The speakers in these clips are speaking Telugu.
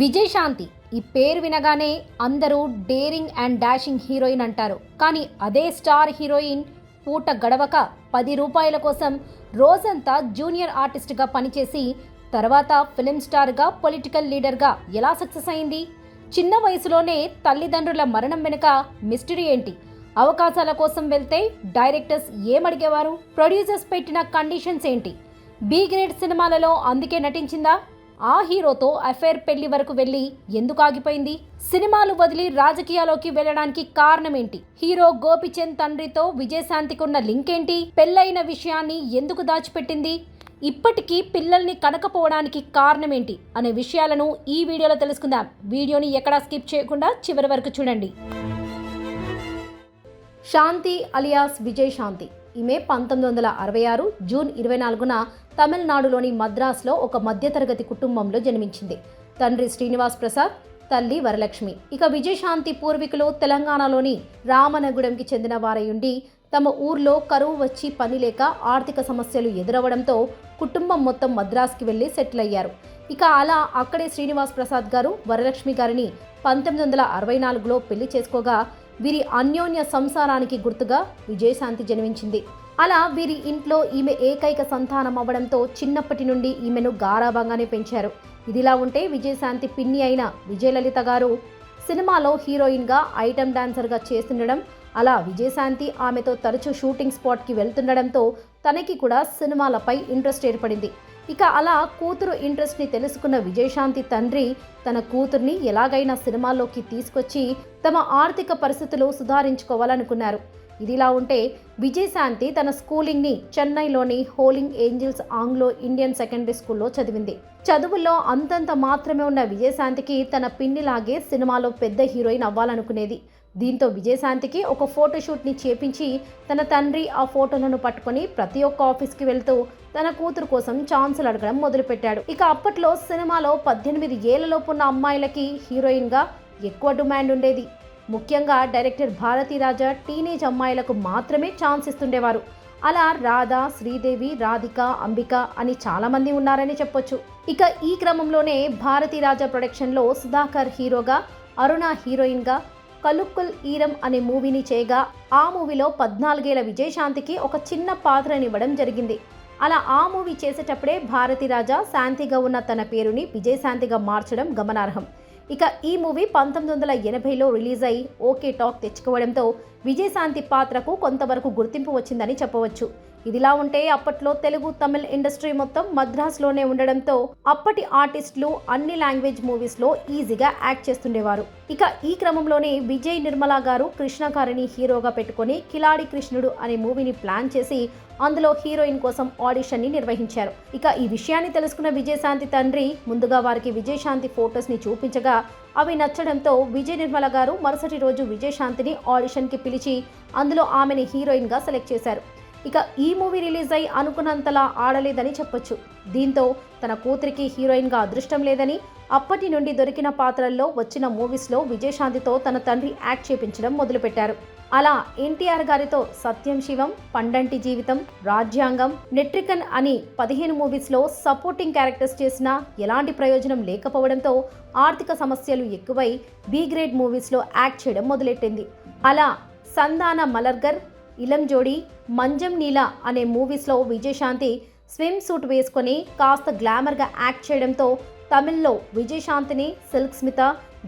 విజయశాంతి ఈ పేరు వినగానే అందరూ డేరింగ్ అండ్ డాషింగ్ హీరోయిన్ అంటారు. కానీ అదే స్టార్ హీరోయిన్ పూట గడవక పది రూపాయల కోసం రోజంతా జూనియర్ ఆర్టిస్ట్గా పనిచేసి తర్వాత ఫిలిం స్టార్గా పొలిటికల్ లీడర్గా ఎలా సక్సెస్ అయింది? చిన్న వయసులోనే తల్లిదండ్రుల మరణం వెనుక మిస్టరీ ఏంటి? అవకాశాల కోసం వెళ్తే డైరెక్టర్స్ ఏమడిగేవారు? ప్రొడ్యూసర్స్ పెట్టిన కండిషన్స్ ఏంటి? బి గ్రేడ్ సినిమాలలో అందుకే నటించిందా? ఆ హీరోతో అఫైర్ పెళ్ళి వరకు వెళ్ళి ఎందుకు ఆగిపోయింది? సినిమాలు వదిలి రాజకీయాల్లోకి వెళ్ళడానికి కారణం ఏంటి హీరో గోపిచంద్ తండ్రితో విజయశాంతికి ఉన్న లింక్ ఏంటి పెళ్ళైన విషయాన్ని ఎందుకు దాచిపెట్టింది? ఇప్పటికీ పిల్లల్ని కనకపోవడానికి కారణం ఏంటి అనే విషయాలను ఈ వీడియోలో తెలుసుకుందాం. వీడియోని ఎక్కడా స్కిప్ చేయకుండా చివరి వరకు చూడండి. శాంతి అలియాస్ విజయ్ శాంతి ఈమె పంతొమ్మిది వందల అరవై ఆరు జూన్ ఇరవై నాలుగున తమిళనాడులోని మద్రాసులో ఒక మధ్యతరగతి కుటుంబంలో జన్మించింది. తండ్రి శ్రీనివాస్ ప్రసాద్ తల్లి వరలక్ష్మి. ఇక విజయశాంతి పూర్వీకులు తెలంగాణలోని రామనగూడెంకి చెందిన వారయుండి తమ ఊర్లో కరువు వచ్చి పని లేక ఆర్థిక సమస్యలు ఎదురవడంతో కుటుంబం మొత్తం మద్రాస్కి వెళ్ళి సెటిల్ అయ్యారు. ఇక అలా అక్కడే శ్రీనివాస్ ప్రసాద్ గారు వరలక్ష్మి గారిని పంతొమ్మిది వందల అరవై నాలుగులో పెళ్ళి చేసుకోగా వీరి అన్యోన్య సంసారానికి గుర్తుగా విజయశాంతి జన్మించింది. అలా వీరి ఇంట్లో ఈమె ఏకైక సంతానం అవ్వడంతో చిన్నప్పటి నుండి ఈమెను గారాభంగానే పెంచారు. ఇదిలా ఉంటే విజయశాంతి పిన్ని అయిన విజయలలిత గారు సినిమాలో హీరోయిన్గా ఐటమ్ డాన్సర్గా చేస్తుండడం అలా విజయశాంతి ఆమెతో తరచూ షూటింగ్ స్పాట్కి వెళ్తుండడంతో తనకి కూడా సినిమాలపై ఇంట్రెస్ట్ ఏర్పడింది. ఇక అలా కూతురు ఇంట్రెస్ట్ని తెలుసుకున్న విజయశాంతి తండ్రి తన కూతుర్ని ఎలాగైనా సినిమాల్లోకి తీసుకొచ్చి తమ ఆర్థిక పరిస్థితులు సుధారించుకోవాలనుకున్నారు. ఇదిలా ఉంటే విజయశాంతి తన స్కూలింగ్ని చెన్నైలోని హోలింగ్ ఏంజిల్స్ ఆంగ్లో ఇండియన్ సెకండరీ స్కూల్లో చదివింది. చదువుల్లో అంతంత మాత్రమే ఉన్న విజయశాంతికి తన పిన్నిలాగే సినిమాలో పెద్ద హీరోయిన్ అవ్వాలనుకునేది. దీంతో విజయశాంతికి ఒక ఫోటోషూట్ని చేపించి తన తండ్రి ఆ ఫోటోలను పట్టుకొని ప్రతి ఒక్క ఆఫీస్కి వెళ్తూ తన కూతురు కోసం ఛాన్సులు అడగడం మొదలుపెట్టాడు. ఇక అప్పట్లో సినిమాలో పద్దెనిమిది ఏళ్ళలోపు ఉన్న అమ్మాయిలకి హీరోయిన్గా ఎక్కువ డిమాండ్ ఉండేది. ముఖ్యంగా డైరెక్టర్ భారతీరాజా టీనేజ్ అమ్మాయిలకు మాత్రమే ఛాన్స్ ఇస్తుండేవారు. అలా రాధ శ్రీదేవి రాధిక అంబిక అని చాలామంది ఉన్నారని చెప్పొచ్చు. ఇక ఈ క్రమంలోనే భారతీరాజా ప్రొడక్షన్లో సుధాకర్ హీరోగా అరుణ హీరోయిన్గా కలుక్కుల్ ఈరం అనే మూవీని చేయగా ఆ మూవీలో పద్నాలుగేళ్ళ విజయశాంతికి ఒక చిన్న పాత్రనివ్వడం జరిగింది. అలా ఆ మూవీ చేసేటప్పుడే భారతిరాజా శాంతిగా ఉన్న తన పేరుని విజయశాంతిగా మార్చడం గమనార్హం. ఇక ఈ మూవీ పంతొమ్మిది వందల ఎనభైలో రిలీజ్ అయి ఓకే టాక్ తెచ్చుకోవడంతో విజయశాంతి పాత్రకు కొంతవరకు గుర్తింపు వచ్చిందని చెప్పవచ్చు. ఇదిలా ఉంటే అప్పట్లో తెలుగు తమిళ్ ఇండస్ట్రీ మొత్తం మద్రాసులోనే ఉండడంతో అప్పటి ఆర్టిస్టులు అన్ని లాంగ్వేజ్ మూవీస్లో ఈజీగా యాక్ట్ చేస్తుండేవారు. ఇక ఈ క్రమంలోనే విజయ్ నిర్మల గారు కృష్ణకారిని హీరోగా పెట్టుకొని కిలాడి కృష్ణుడు అనే మూవీని ప్లాన్ చేసి అందులో హీరోయిన్ కోసం ఆడిషన్ని నిర్వహించారు. ఇక ఈ విషయాన్ని తెలుసుకున్న విజయశాంతి తండ్రి ముందుగా వారికి విజయశాంతి ఫొటోస్ని చూపించగా అవి నచ్చడంతో విజయ్ నిర్మల గారు మరుసటి రోజు విజయశాంతిని ఆడిషన్కి పిలిచి అందులో ఆమెని హీరోయిన్గా సెలెక్ట్ చేశారు. ఇక ఈ మూవీ రిలీజ్ అయి అనుకున్నంతలా ఆడలేదని చెప్పొచ్చు. దీంతో తన కూతురికి హీరోయిన్గా అదృష్టం లేదని అప్పటి నుండి దొరికిన పాత్రల్లో వచ్చిన మూవీస్లో విజయశాంతితో తన తండ్రి యాక్ట్ చేపించడం మొదలుపెట్టారు. అలా ఎన్టీఆర్ గారితో సత్యం శివం పండంటి జీవితం రాజ్యాంగం నెట్రికన్ అని పదిహేను మూవీస్లో సపోర్టింగ్ క్యారెక్టర్స్ చేసినా ఎలాంటి ప్రయోజనం లేకపోవడంతో ఆర్థిక సమస్యలు ఎక్కువై బి గ్రేడ్ మూవీస్లో యాక్ట్ చేయడం మొదలెట్టింది. అలా సందాన మలర్గర్ ఇలం జోడి మంజం నీల అనే మూవీస్లో విజయశాంతి స్విమ్ సూట్ వేసుకొని కాస్త గ్లామర్గా యాక్ట్ చేయడంతో తమిళ్ళో విజయశాంతిని సిల్క్ స్మిత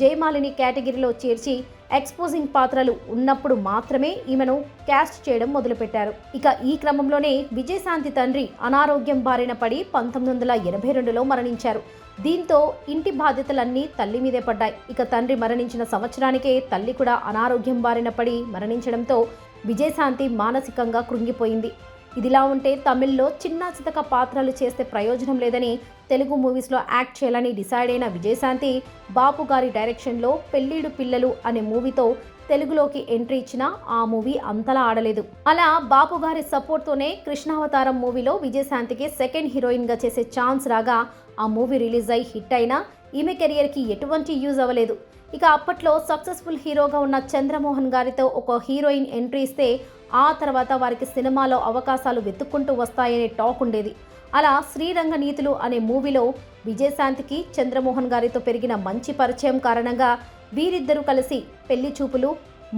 జయమాలిని కేటగిరీలో చేర్చి ఎక్స్పోజింగ్ పాత్రలు ఉన్నప్పుడు మాత్రమే ఈమెను క్యాస్ట్ చేయడం మొదలుపెట్టారు. ఇక ఈ క్రమంలోనే విజయశాంతి తండ్రి అనారోగ్యం బారిన పడి పంతొమ్మిది వందల ఎనభై రెండులో మరణించారు. దీంతో ఇంటి బాధ్యతలన్నీ తల్లి మీదే పడ్డాయి. ఇక తండ్రి మరణించిన సంవత్సరానికే తల్లి కూడా అనారోగ్యం బారిన పడి మరణించడంతో విజయశాంతి మానసికంగా కృంగిపోయింది. ఇదిలా ఉంటే తమిళ్ళో చిన్న చితక పాత్రలు చేస్తే ప్రయోజనం లేదని తెలుగు మూవీస్లో యాక్ట్ చేయాలని డిసైడ్ అయిన విజయశాంతి బాపు గారి డైరెక్షన్లో పెళ్ళీడు పిల్లలు అనే మూవీతో తెలుగులోకి ఎంట్రీ ఇచ్చిన ఆ మూవీ అంతలా ఆడలేదు. అలా బాపు గారి సపోర్ట్తోనే కృష్ణావతారం మూవీలో విజయశాంతికి సెకండ్ హీరోయిన్గా చేసే ఛాన్స్ రాగా ఆ మూవీ రిలీజ్ అయి హిట్ అయినా ఈమె కెరియర్కి ఎటువంటి యూజ్ అవ్వలేదు. ఇక అప్పట్లో సక్సెస్ఫుల్ హీరోగా ఉన్న చంద్రమోహన్ గారితో ఒక హీరోయిన్ ఎంట్రీ ఇస్తే ఆ తర్వాత వారికి సినిమాలో అవకాశాలు వెతుక్కుంటూ వస్తాయనే టాక్ ఉండేది. అలా శ్రీరంగ నీతులు అనే మూవీలో విజయశాంతికి చంద్రమోహన్ గారితో పెరిగిన మంచి పరిచయం కారణంగా వీరిద్దరూ కలిసి పెళ్ళి చూపులు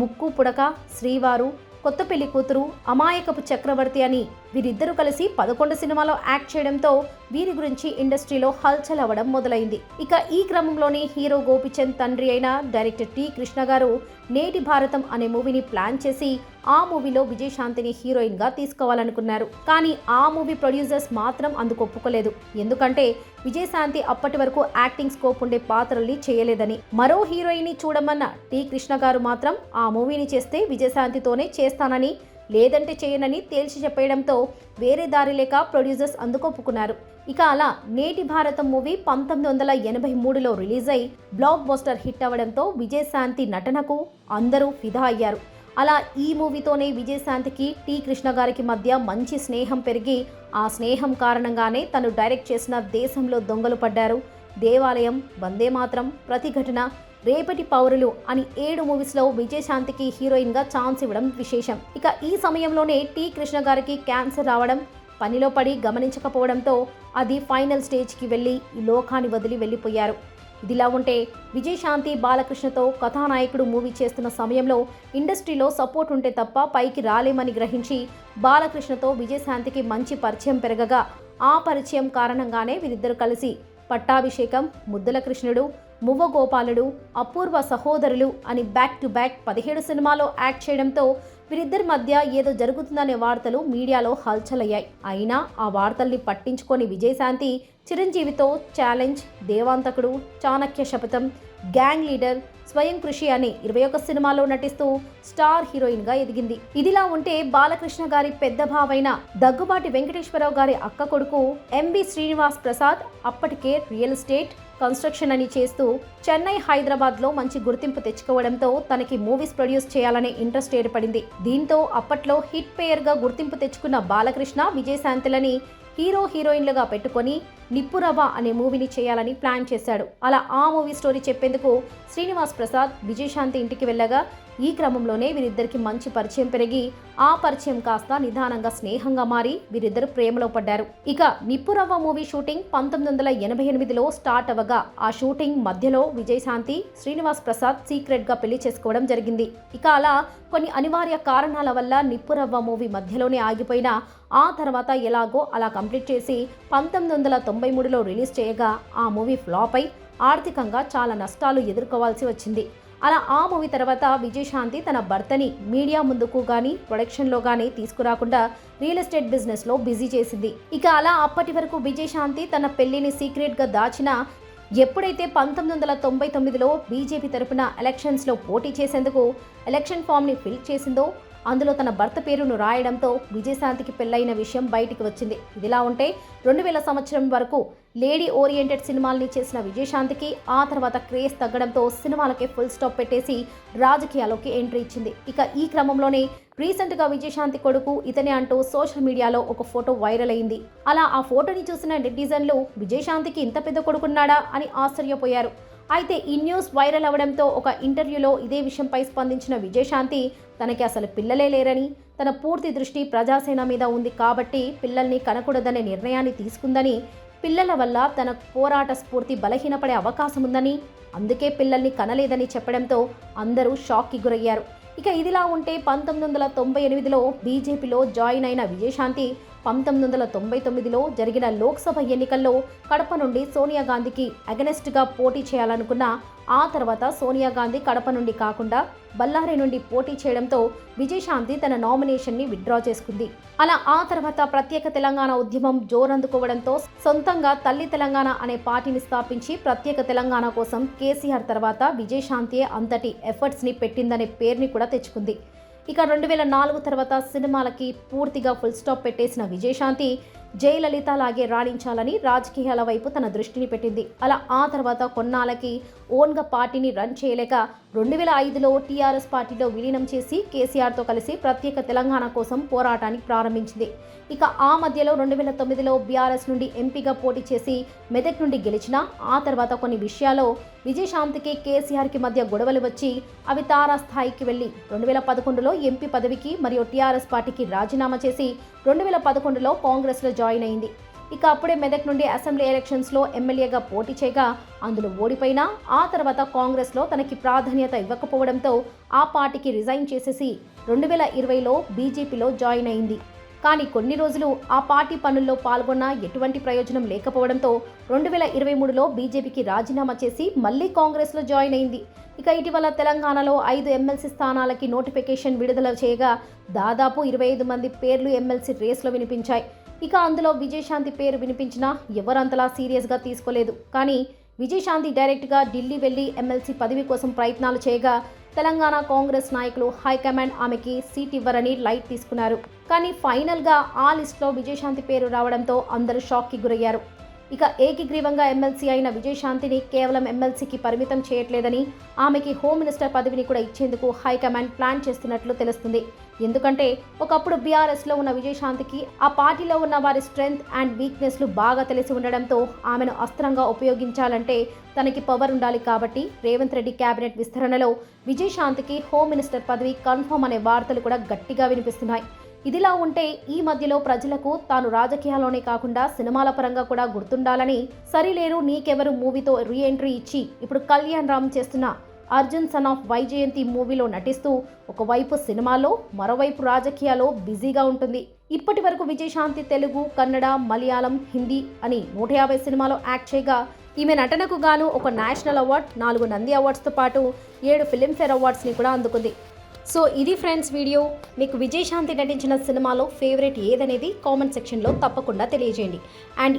ముక్కు పుడక శ్రీవారు కొత్త పెళ్ళి కూతురు అమాయకపు చక్రవర్తి అని వీరిద్దరూ కలిసి పదకొండు సినిమాలో యాక్ట్ చేయడంతో వీరి గురించి ఇండస్ట్రీలో హల్చల్ అవ్వడం మొదలైంది. ఇక ఈ క్రమంలోనే హీరో గోపిచంద్ తండ్రి అయిన డైరెక్టర్ టి కృష్ణ గారు నేటి భారతం అనే మూవీని ప్లాన్ చేసి ఆ మూవీలో విజయశాంతిని హీరోయిన్గా తీసుకోవాలనుకున్నారు. కానీ ఆ మూవీ ప్రొడ్యూసర్స్ మాత్రం అందుకు ఒప్పుకోలేదు. ఎందుకంటే విజయశాంతి అప్పటి వరకు యాక్టింగ్ స్కోప్ ఉండే పాత్రల్ని చేయలేదని. మరో హీరోయిన్ని చూడమన్న టి కృష్ణ గారు మాత్రం ఆ మూవీని చేస్తే విజయశాంతితోనే చేస్తానని లేదంటే చేయనని తేల్చి చెప్పేయడంతో వేరే దారి లేక ప్రొడ్యూసర్స్ అందుకొప్పుకున్నారు ఇక అలా నేటి భారతం మూవీ పంతొమ్మిది వందల ఎనభై మూడులో రిలీజ్ అయి బ్లాక్ బస్టర్ హిట్ అవ్వడంతో విజయశాంతి నటనకు అందరూ ఫిదా అయ్యారు. అలా ఈ మూవీతోనే విజయశాంతికి టి కృష్ణ గారికి మధ్య మంచి స్నేహం పెరిగి ఆ స్నేహం కారణంగానే తను డైరెక్ట్ చేసిన దేశంలో దొంగలు పడ్డారు. దేవాలయం వందే మాత్రం ప్రతిఘటన రేపటి పౌరులు అని ఏడు మూవీస్లో విజయశాంతికి హీరోయిన్గా ఛాన్స్ ఇవ్వడం విశేషం. ఇక ఈ సమయంలోనే టి కృష్ణ గారికి క్యాన్సర్ రావడం పనిలో పడి గమనించకపోవడంతో అది ఫైనల్ స్టేజ్కి వెళ్ళి ఈ లోకాన్ని వదిలి వెళ్ళిపోయారు. ఇదిలా ఉంటే విజయశాంతి బాలకృష్ణతో కథానాయకుడు మూవీ చేస్తున్న సమయంలో ఇండస్ట్రీలో సపోర్ట్ ఉంటే తప్ప పైకి రాలేమని గ్రహించి బాలకృష్ణతో విజయశాంతికి మంచి పరిచయం పెరగగా ఆ పరిచయం కారణంగానే వీరిద్దరు కలిసి పట్టాభిషేకం ముద్దల కృష్ణుడు మువ్వగోపాలుడు అపూర్వ సహోదరులు అని బ్యాక్ టు బ్యాక్ పదిహేడు సినిమాలో యాక్ట్ చేయడంతో వీరిద్దరి మధ్య ఏదో జరుగుతుందనే వార్తలు మీడియాలో హల్చలయ్యాయి. అయినా ఆ వార్తల్ని పట్టించుకొని Vijayashanti చిరంజీవితో challenge Devanthakudu Chanakya Sapatham gang leader స్వయం కృషి అనే ఇరవై ఒక్క సినిమాలో నటిస్తూ స్టార్ హీరోయిన్గా ఎదిగింది. ఇదిలా ఉంటే బాలకృష్ణ గారి పెద్ద భావైన దగ్గుబాటి వెంకటేశ్వరరావు గారి అక్క కొడుకు ఎంబి శ్రీనివాస్ ప్రసాద్ అప్పటికే రియల్ ఎస్టేట్ కన్స్ట్రక్షన్ అని చేస్తూ చెన్నై హైదరాబాద్లో మంచి గుర్తింపు తెచ్చుకోవడంతో తనకి మూవీస్ ప్రొడ్యూస్ చేయాలనే ఇంట్రెస్ట్ ఏర్పడింది. దీంతో అప్పట్లో హిట్ పేయర్గా గుర్తింపు తెచ్చుకున్న బాలకృష్ణ విజయశాంతులని హీరో హీరోయిన్లుగా పెట్టుకొని నిప్పురవ్వ అనే మూవీని చేయాలని ప్లాన్ చేశాడు. అలా ఆ మూవీ స్టోరీ చెప్పేందుకు శ్రీనివాస్ ప్రసాద్ విజయశాంతి ఇంటికి వెళ్ళగా ఈ క్రమంలోనే వీరిద్దరికి మంచి పరిచయం పెరిగి ఆ పరిచయం కాస్త నిదానంగా స్నేహంగా మారి వీరిద్దరు ప్రేమలో పడ్డారు. ఇక నిప్పురవ్వ మూవీ షూటింగ్ పంతొమ్మిది వందల ఎనభై ఎనిమిదిలో స్టార్ట్ అవ్వగా ఆ షూటింగ్ మధ్యలో విజయశాంతి శ్రీనివాస్ ప్రసాద్ సీక్రెట్గా పెళ్ళి చేసుకోవడం జరిగింది. ఇక అలా కొన్ని అనివార్య కారణాల వల్ల నిప్పురవ్వ మూవీ మధ్యలోనే ఆగిపోయినా ఆ తర్వాత ఎలాగో అలా కంప్లీట్ చేసి పంతొమ్మిది వందల తొంభై మూడులో రిలీజ్ చేయగా ఆ మూవీ ఫ్లాప్ అయి ఆర్థికంగా చాలా నష్టాలు ఎదుర్కోవాల్సి వచ్చింది. అలా ఆ మూవీ తర్వాత విజయశాంతి తన భర్తని మీడియా ముందుకు కానీ ప్రొడక్షన్లో కానీ తీసుకురాకుండా రియల్ ఎస్టేట్ బిజినెస్లో బిజీ చేసింది. ఇక అలా అప్పటి వరకు విజయశాంతి తన పెళ్ళిని సీక్రెట్గా దాచిన ఎప్పుడైతే పంతొమ్మిది వందల తొంభై తొమ్మిదిలో బీజేపీ తరపున ఎలక్షన్స్లో పోటీ చేసేందుకు ఎలక్షన్ ఫామ్ని ఫిల్ చేసిందో అందులో తన భర్త పేరును రాయడంతో విజయశాంతికి పెళ్ళైన విషయం బయటికి వచ్చింది. ఇదిలా ఉంటే రెండు వేల సంవత్సరం వరకు లేడీ ఓరియంటెడ్ సినిమాల్ని చేసిన విజయశాంతికి ఆ తర్వాత క్రేజ్ తగ్గడంతో సినిమాలకే ఫుల్ స్టాప్ పెట్టేసి రాజకీయాల్లోకి ఎంట్రీ ఇచ్చింది. ఇక ఈ క్రమంలోనే రీసెంట్గా విజయశాంతి కొడుకు ఇతనే అంటూ సోషల్ మీడియాలో ఒక ఫోటో వైరల్ అయింది. అలా ఆ ఫోటోని చూసిన నెటిజన్లు విజయశాంతికి ఇంత పెద్ద కొడుకున్నాడా? అని ఆశ్చర్యపోయారు. అయితే ఈ న్యూస్ వైరల్ అవడంతో ఒక ఇంటర్వ్యూలో ఇదే విషయంపై స్పందించిన విజయశాంతి తనకి అసలు పిల్లలే లేరని తన పూర్తి దృష్టి ప్రజాసేన మీద ఉంది కాబట్టి పిల్లల్ని కనకూడదనే నిర్ణయాన్ని తీసుకుందని పిల్లల వల్ల తన పోరాట స్ఫూర్తి బలహీనపడే అవకాశం ఉందని అందుకే పిల్లల్ని కనలేదని చెప్పడంతో అందరూ షాక్కి గురయ్యారు. ఇక ఇదిలా ఉంటే పంతొమ్మిది వందల తొంభై ఎనిమిదిలో బీజేపీలో జాయిన్ అయిన విజయశాంతి పంతొమ్మిది వందల తొంభై తొమ్మిదిలో జరిగిన లోక్సభ ఎన్నికల్లో కడప నుండి సోనియా గాంధీకి అగనెస్ట్గా పోటీ చేయాలనుకున్న ఆ తర్వాత సోనియా గాంధీ కడప నుండి కాకుండా బళ్ళారి నుండి పోటీ చేయడంతో విజయశాంతి తన నామినేషన్ని విత్డ్రా చేసుకుంది. అలా ఆ తర్వాత ప్రత్యేక తెలంగాణ ఉద్యమం జోరందుకోవడంతో సొంతంగా తల్లి తెలంగాణ అనే పార్టీని స్థాపించి ప్రత్యేక తెలంగాణ కోసం కేసీఆర్ తర్వాత విజయశాంతియే అంతటి ఎఫర్ట్స్ని పెట్టిందనే పేరుని కూడా తెచ్చుకుంది. ఇక రెండు వేల నాలుగు తర్వాత సినిమాలకి పూర్తిగా ఫుల్ స్టాప్ పెట్టేసిన విజయశాంతి జయలలిత లాగే రాణించాలని రాజకీయాల వైపు తన దృష్టిని పెట్టింది. అలా ఆ తర్వాత కొన్నాళ్ళకి ఓన్గా పార్టీని రన్ చేయలేక రెండు వేల ఐదులో టీఆర్ఎస్ పార్టీలో విలీనం చేసి కేసీఆర్తో కలిసి ప్రత్యేక తెలంగాణ కోసం పోరాటాన్ని ప్రారంభించింది. ఇక ఆ మధ్యలో రెండు వేల తొమ్మిదిలో బీఆర్ఎస్ నుండి ఎంపీగా పోటీ చేసి మెదక్ నుండి గెలిచిన ఆ తర్వాత కొన్ని విషయాల్లో విజయశాంతికి కేసీఆర్కి మధ్య గొడవలు వచ్చి అవి తారాస్థాయికి వెళ్ళి రెండు వేల పదకొండులో ఎంపీ పదవికి మరియు టీఆర్ఎస్ పార్టీకి రాజీనామా చేసి రెండు వేల పదకొండులో కాంగ్రెస్లో జాయిన్ అయింది. ఇక అప్పుడే మెదక్ నుండి అసెంబ్లీ ఎలక్షన్స్లో ఎమ్మెల్యేగా పోటీ చేయగా అందులో ఓడిపోయినా ఆ తర్వాత కాంగ్రెస్లో తనకి ప్రాధాన్యత ఇవ్వకపోవడంతో ఆ పార్టీకి రిజైన్ చేసేసి రెండు వేల ఇరవైలో బీజేపీలో జాయిన్ అయింది. కానీ కొన్ని రోజులు ఆ పార్టీ పనుల్లో పాల్గొన్న ఎటువంటి ప్రయోజనం లేకపోవడంతో రెండు వేల ఇరవై మూడులో బీజేపీకి రాజీనామా చేసి మళ్ళీ కాంగ్రెస్లో జాయిన్ అయింది. ఇక ఇటీవల తెలంగాణలో ఐదు ఎమ్మెల్సీ స్థానాలకి నోటిఫికేషన్ విడుదల చేయగా దాదాపు ఇరవై ఐదు మంది పేర్లు ఎమ్మెల్సీ రేస్లో వినిపించాయి. ఇక అందులో విజయశాంతి పేరు వినిపించినా ఎవరంతలా సీరియస్గా తీసుకోలేదు. కానీ విజయశాంతి డైరెక్ట్గా ఢిల్లీ వెళ్ళి ఎమ్మెల్సీ పదవి కోసం ప్రయత్నాలు చేయగా తెలంగాణ కాంగ్రెస్ నాయకులు హైకమాండ్ ఆమెకి సీట్ ఇవ్వరని లైట్ తీసుకున్నారు. కానీ ఫైనల్గా ఆ లిస్టులో విజయశాంతి పేరు రావడంతో అందరూ షాక్కి గురయ్యారు. ఇక ఏకగ్రీవంగా ఎమ్మెల్సీ అయిన విజయశాంతిని కేవలం ఎమ్మెల్సీకి పరిమితం చేయట్లేదని ఆమెకి హోమ్ మినిస్టర్ పదవిని కూడా ఇచ్చేందుకు హైకమాండ్ ప్లాన్ చేస్తున్నట్లు తెలుస్తుంది. ఎందుకంటే ఒకప్పుడు బీఆర్ఎస్లో ఉన్న విజయశాంతికి ఆ పార్టీలో ఉన్న వారి స్ట్రెంగ్త్ అండ్ వీక్నెస్లు బాగా తెలిసి ఉండడంతో ఆమెను అస్త్రంగా ఉపయోగించాలంటే తనకి పవర్ ఉండాలి కాబట్టి రేవంత్ రెడ్డి కేబినెట్ విస్తరణలో విజయశాంతికి హోమ్ మినిస్టర్ పదవి కన్ఫర్మ్ అనే వార్తలు కూడా గట్టిగా వినిపిస్తున్నాయి. ఇదిలా ఉంటే ఈ మధ్యలో ప్రజలకు తాను రాజకీయాల్లోనే కాకుండా సినిమాల పరంగా కూడా గుర్తుండాలని సరిలేరు నీకెవరు మూవీతో రీ ఎంట్రీ ఇచ్చి ఇప్పుడు కళ్యాణ్ రామ్ చేస్తున్న అర్జున్ సన్ ఆఫ్ వైజయంతి మూవీలో నటిస్తూ ఒకవైపు సినిమాలో మరోవైపు రాజకీయాల్లో బిజీగా ఉంటుంది. ఇప్పటి వరకు విజయశాంతి తెలుగు కన్నడ మలయాళం హిందీ అని నూట యాభై సినిమాలో యాక్ట్ చేయగా ఈమె నటనకు గాను ఒక నేషనల్ అవార్డ్ నాలుగు నంది అవార్డ్స్తో పాటు ఏడు ఫిలింఫేర్ అవార్డ్స్ని కూడా అందుకుంది. సో ఇది ఫ్రెండ్స్ వీడియో. మీకు విజయశాంతి నటించిన సినిమాలో ఫేవరెట్ ఏదనేది కామెంట్ సెక్షన్లో తప్పకుండా తెలియజేయండి. అండ్